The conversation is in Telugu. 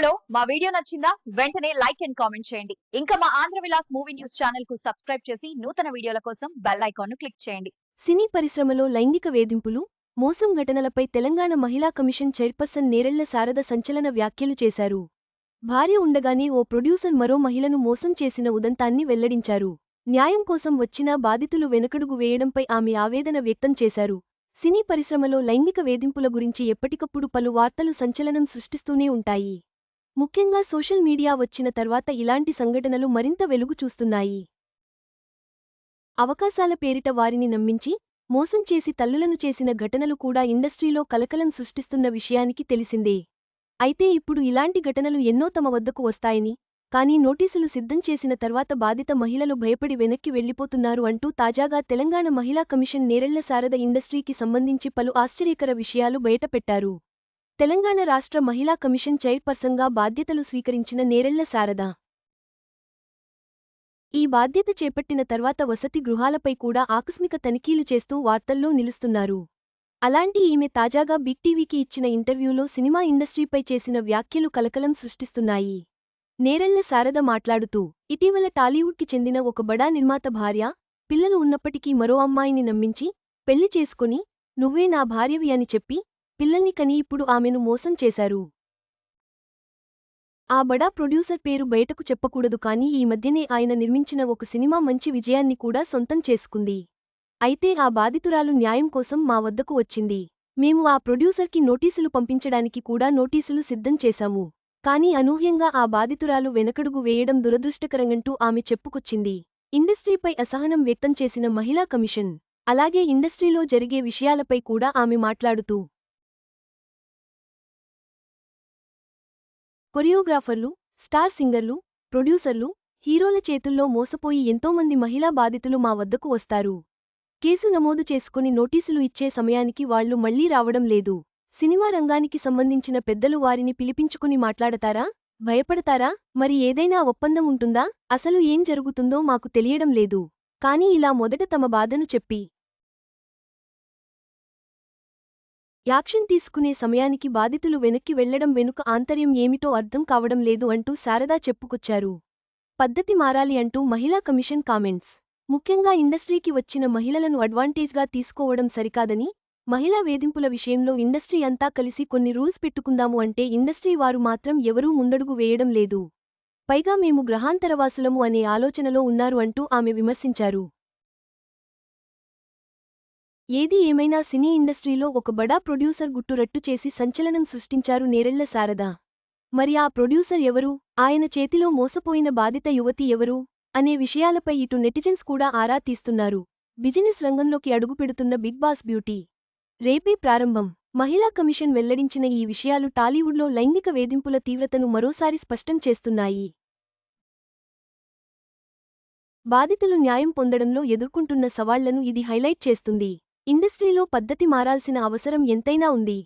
హలో మా వీడియో నచ్చిందా? వెంటనే లైక్ అండ్ కామెంట్ చేయండి. ఇంకా మా ఆంధ్ర విలాస్ మూవీ న్యూస్ ఛానల్కు సబ్స్క్రైబ్ చేసి నూతన వీడియోల కోసం బెల్ ఐకాన్ను క్లిక్ చేయండి. సినీ పరిశ్రమలో లైంగిక వేధింపులు మోసం ఘటనలపై తెలంగాణ మహిళా కమిషన్ చైర్పర్సన్ నేరెళ్ళ శారద సంచలన వ్యాఖ్యలు చేశారు. భార్య ఉండగానే ఓ ప్రొడ్యూసర్ మరో మహిళను మోసం చేసిన ఉదంతాన్ని వెల్లడించారు. న్యాయం కోసం వచ్చినా బాధితులు వెనకడుగు వేయడంపై ఆమె ఆవేదన వ్యక్తం చేశారు. సినీ పరిశ్రమలో లైంగిక వేధింపుల గురించి ఎప్పటికప్పుడు పలు వార్తలు సంచలనం సృష్టిస్తూనే ఉంటాయి. ముఖ్యంగా సోషల్ మీడియా వచ్చిన తర్వాత ఇలాంటి సంఘటనలు మరింత వెలుగు చూస్తున్నాయి. అవకాశాల పేరిట వారిని నమ్మించి మోసం చేసి తల్లులను చేసిన ఘటనలు కూడా ఇండస్ట్రీలో కలకలం సృష్టిస్తున్న విషయానికి తెలిసిందే. అయితే ఇప్పుడు ఇలాంటి ఘటనలు ఎన్నో తమ వద్దకు వస్తాయని కానీ నోటీసులు సిద్ధం చేసిన తర్వాత బాధిత మహిళలు భయపడి వెనక్కి వెళ్ళిపోతున్నారు అంటూ తాజాగా తెలంగాణ మహిళా కమిషన్ నేరెళ్ళ శారద ఇండస్ట్రీకి సంబంధించి పలు ఆశ్చర్యకర విషయాలు బయటపెట్టారు. తెలంగాణ రాష్ట్ర మహిళా కమిషన్ చైర్పర్సన్గా బాధ్యతలు స్వీకరించిన నేరెళ్ళ శారద. ఈ బాధ్యత చేపట్టిన తర్వాత వసతి గృహాలపై కూడా ఆకస్మిక తనిఖీలు చేస్తూ వార్తల్లో నిలుస్తున్నారు. అలాంటి ఈమె తాజాగా బిగ్ టీవీకి ఇచ్చిన ఇంటర్వ్యూలో సినిమా ఇండస్ట్రీపై చేసిన వ్యాఖ్యలు కలకలం సృష్టిస్తున్నాయి. నేరెళ్ళ శారద మాట్లాడుతూ ఇటీవల టాలీవుడ్కి చెందిన ఒక బడా నిర్మాత భార్య పిల్లలు ఉన్నప్పటికీ మరో అమ్మాయిని నమ్మించి పెళ్ళి చేసుకుని నువ్వే నా భార్యవి అని చెప్పి పిల్లల్ని కని ఇప్పుడు ఆమెను మోసం చేశారు. ఆ బడా ప్రొడ్యూసర్ పేరు బయటకు చెప్పకూడదు కానీ ఈ మధ్యనే ఆయన నిర్మించిన ఒక సినిమా మంచి విజయాన్ని కూడా సొంతం చేసుకుంది. అయితే ఆ బాధితురాలు న్యాయం కోసం మా వద్దకు వచ్చింది. మేము ఆ ప్రొడ్యూసర్కి నోటీసులు పంపించడానికి కూడా నోటీసులు సిద్ధం చేశాము. కానీ అనూహ్యంగా ఆ బాధితురాలు వెనకడుగు వేయడం దురదృష్టకరంగంటూ ఆమె చెప్పుకొచ్చింది. ఇండస్ట్రీపై అసహనం వ్యక్తం చేసిన మహిళా కమిషన్ అలాగే ఇండస్ట్రీలో జరిగే విషయాలపై కూడా ఆమె మాట్లాడుతూ కొరియోగ్రాఫర్లు స్టార్ సింగర్లు ప్రొడ్యూసర్లు హీరోల చేతుల్లో మోసపోయి ఎంతోమంది మహిళా బాధితులు మా వద్దకు వస్తారు. కేసు నమోదు చేసుకుని నోటీసులు ఇచ్చే సమయానికి వాళ్ళు మళ్ళీ రావడం లేదు. సినిమా రంగానికి సంబంధించిన పెద్దలు వారిని పిలిపించుకుని మాట్లాడతారా? భయపడతారా? మరి ఏదైనా ఒప్పందం ఉంటుందా? అసలు ఏం జరుగుతుందో మాకు తెలియడం లేదు. కాని ఇలా మొదట తమ బాధను చెప్పి యాక్షన్ తీసుకునే సమయానికి బాధితులు వెనక్కి వెళ్ళడం వెనుక ఆంతర్యం ఏమిటో అర్థం కావడం లేదు అంటూ శారదా చెప్పుకొచ్చారు. పద్ధతి మారాలి అంటూ మహిళా కమిషన్ కామెంట్స్. ముఖ్యంగా ఇండస్ట్రీకి వచ్చిన మహిళలను అడ్వాంటేజ్గా తీసుకోవడం సరికాదని మహిళా వేధింపుల విషయంలో ఇండస్ట్రీ అంతా కలిసి కొన్ని రూల్స్ పెట్టుకుందాము అంటే ఇండస్ట్రీ వారు మాత్రం ఎవరూ ముందడుగు వేయడం లేదు. పైగా మేము గ్రహాంతరవాసులము అనే ఆలోచనలో ఉన్నారు అంటూ ఆమె విమర్శించారు. ఏది ఏమైనా సినీ ఇండస్ట్రీలో ఒక బడా ప్రొడ్యూసర్ గుట్టురట్టు చేసి సంచలనం సృష్టించారు నేరెళ్ళ శారద. మరి ఆ ప్రొడ్యూసర్ ఎవరు? ఆయన చేతిలో మోసపోయిన బాధిత యువతి ఎవరు? అనే విషయాలపై ఇటు నెటిజన్స్ కూడా ఆరా తీస్తున్నారు. బిజినెస్ రంగంలోకి అడుగుపెడుతున్న బిగ్ బాస్ బ్యూటీ. రేపే ప్రారంభం. మహిళా కమిషన్ వెల్లడించిన ఈ విషయాలు టాలీవుడ్లో లైంగిక వేధింపుల తీవ్రతను మరోసారి స్పష్టం చేస్తున్నాయి. బాధితులు న్యాయం పొందడంలో ఎదుర్కొంటున్న సవాళ్ళను ఇది హైలైట్ చేస్తుంది. ఇండస్ట్రీలో పద్ధతి మారాల్సిన అవసరం ఎంతైనా ఉంది.